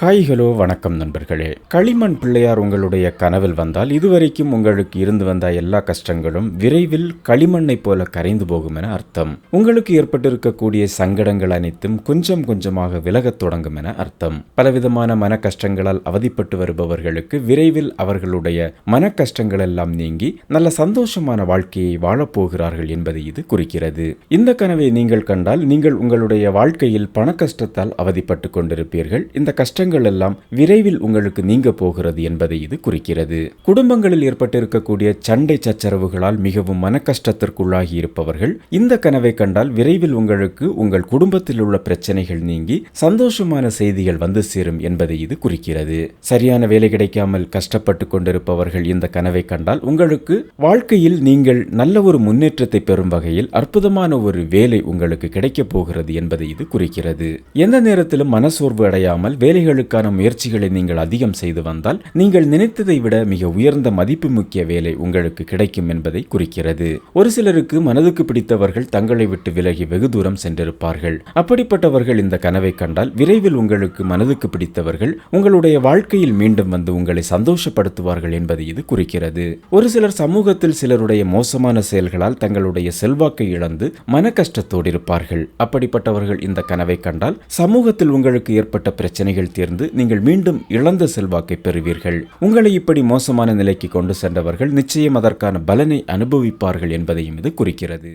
Hi hello வணக்கம் நண்பர்களே. களிமண் பிள்ளையார் உங்களுடைய கனவில் வந்தால் இதுவரைக்கும் உங்களுக்கு இருந்து வந்த எல்லா கஷ்டங்களும் விரைவில் களிமண்ணை போல கரைந்து போகும் என அர்த்தம். உங்களுக்கு ஏற்பட்டிருக்கக்கூடிய சங்கடங்கள் அனைத்தும் கொஞ்சம் கொஞ்சமாக விலகத் தொடங்கும் என அர்த்தம். பலவிதமான மன கஷ்டங்களால் அவதிப்பட்டு வருபவர்களுக்கு விரைவில் அவர்களுடைய மன கஷ்டங்கள் எல்லாம் நீங்கி நல்ல சந்தோஷமான வாழ்க்கையை வாழப்போகிறார்கள் என்பதை இது குறிக்கிறது. இந்த கனவை நீங்கள் கண்டால் நீங்கள் உங்களுடைய வாழ்க்கையில் பண கஷ்டத்தால் அவதிப்பட்டு கொண்டிருப்பீர்கள். இந்த கஷ்டங்கள் எல்லாம் விரைவில் உங்களுக்கு நீங்க போகிறது என்பதை இது குறிக்கிறது. குடும்பங்களில் ஏற்பட்டிருக்கக்கூடிய சண்டை சச்சரவுகளால் மிகவும் மன கஷ்டத்திற்குள்ளாகி இருப்பவர்கள் இந்த கனவை கண்டால் விரைவில் உங்களுக்கு உங்கள் குடும்பத்தில் உள்ள பிரச்சனைகள் நீங்கி சந்தோஷமான செய்திகள் வந்து சேரும் என்பதை இது குறிக்கிறது. சரியான வேலை கிடைக்காமல் கஷ்டப்பட்டு கொண்டிருப்பவர்கள் இந்த கனவை கண்டால் உங்களுக்கு வாழ்க்கையில் நீங்கள் நல்ல ஒரு முன்னேற்றத்தை பெறும் வகையில் அற்புதமான ஒரு வேலை உங்களுக்கு கிடைக்கப் போகிறது என்பதை இது குறிக்கிறது. எந்த நேரத்திலும் மனசோர்வு அடையாமல் உங்களுக்கான முயற்சிகளை நீங்கள் அதிகம் செய்து வந்தால் நீங்கள் நினைத்ததை விட மிக உயர்ந்த மதிப்பு முக்கிய வேலை உங்களுக்கு கிடைக்கும் என்பதை குறிக்கிறது. ஒரு சிலருக்கு மனதுக்கு பிடித்தவர்கள் தங்களை விட்டு விலகி வெகு தூரம் சென்றிருப்பார்கள். அப்படிப்பட்டவர்கள் இந்த கனவை கண்டால் விரைவில் உங்களுக்கு மனதுக்கு பிடித்தவர்கள் உங்களுடைய வாழ்க்கையில் மீண்டும் வந்து உங்களை சந்தோஷப்படுத்துவார்கள் என்பதை இது குறிக்கிறது. ஒரு சிலர் சமூகத்தில் சிலருடைய மோசமான செயல்களால் தங்களுடைய செல்வாக்கை இழந்து மன கஷ்டத்தோடு இருப்பார்கள் அப்படிப்பட்டவர்கள் இந்த கனவை கண்டால் சமூகத்தில் உங்களுக்கு ஏற்பட்ட பிரச்சனைகள் சேர்ந்து நீங்கள் மீண்டும் இழந்த செல்வாக்கை பெறுவீர்கள். உங்களை இப்படி மோசமான நிலைக்கு கொண்டு சென்றவர்கள் நிச்சயம் அதற்கான பலனை அனுபவிப்பார்கள் என்பதையும் இது குறிக்கிறது.